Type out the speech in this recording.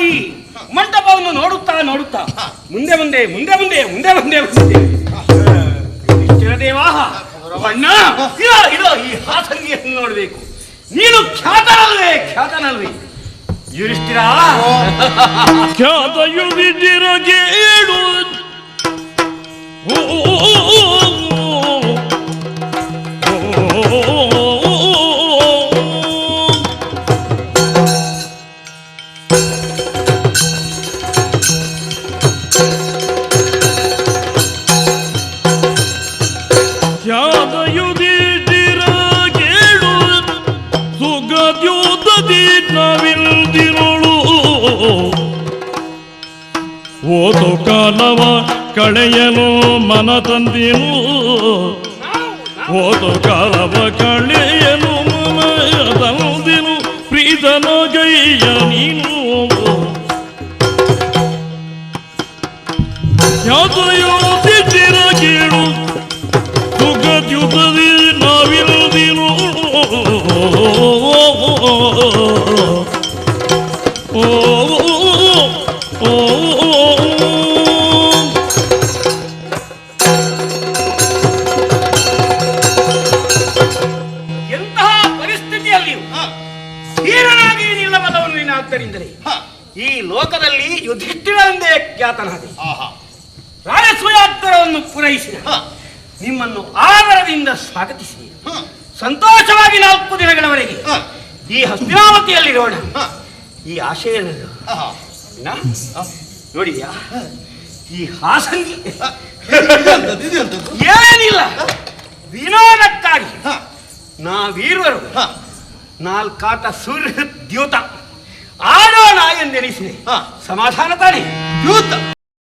ಈ ಮಂಟಪವನ್ನು ನೋಡುತ್ತಾ ನೋಡುತ್ತಾ ಮುಂದೆ ಮುಂದೆ ಮುಂದೆ ಮುಂದೆ ಮುಂದೆ ಮುಂದೆ ಮುಂದೆ. ದೇವ, ಬಣ್ಣ ಈ ಹಾಸಂಗಿಯನ್ನು ನೋಡಬೇಕು. ನೀನು ಖ್ಯಾತನಲ್ವೇ. ಖ್ಯಾತನಲ್ವೇ ಓದು ಕಾಲವ ಕಳೆಯಲು ಮನ ತಂದಿನು ಓದು ಕಾಲವ ಕಳೆಯಲು ಮನ ತಂದಿನು ಪ್ರೀತನ ಗೈಯ ನೀನು ಯಾತಯೋತಿರಗೀಳು ಧೀರನಾಗಿ ನೀನು ನೀನಾದ್ದರಿಂದಲೇ ಈ ಲೋಕದಲ್ಲಿ ಯುಧಿಷ್ಠಿರನೆಂದೇ ಖ್ಯಾತನಾದೆ. ರಾಜಸ್ವಯಾತ್ರವನ್ನು ಪೂರೈಸಿದ. ನಿಮ್ಮನ್ನು ಆದರದಿಂದ ಸ್ವಾಗತಿಸಿ. ಸಂತೋಷವಾಗಿ ನಾಲ್ಕು ದಿನಗಳವರೆಗೆ ಈ ಹಸ್ತಿನಾವತಿಯಲ್ಲಿರೋಣ ಈ ಆಶಯ? ನೋಡಿದ್ಯಾ? ಈ ಹಾಸಂಗಿ ಏನಿಲ್ಲ. ವಿನೋದಕ್ಕಾಗಿ ನಾವೀರ್ವರು ನಾಲ್ಕಾಟ ಸೂರ್ಯ ದ್ಯೂತ. ಆಡೋಣ ಎಂದೆನಿಸಿದೆ. ಸಮಾಧಾನ ತಾನೆ ಯೂತ್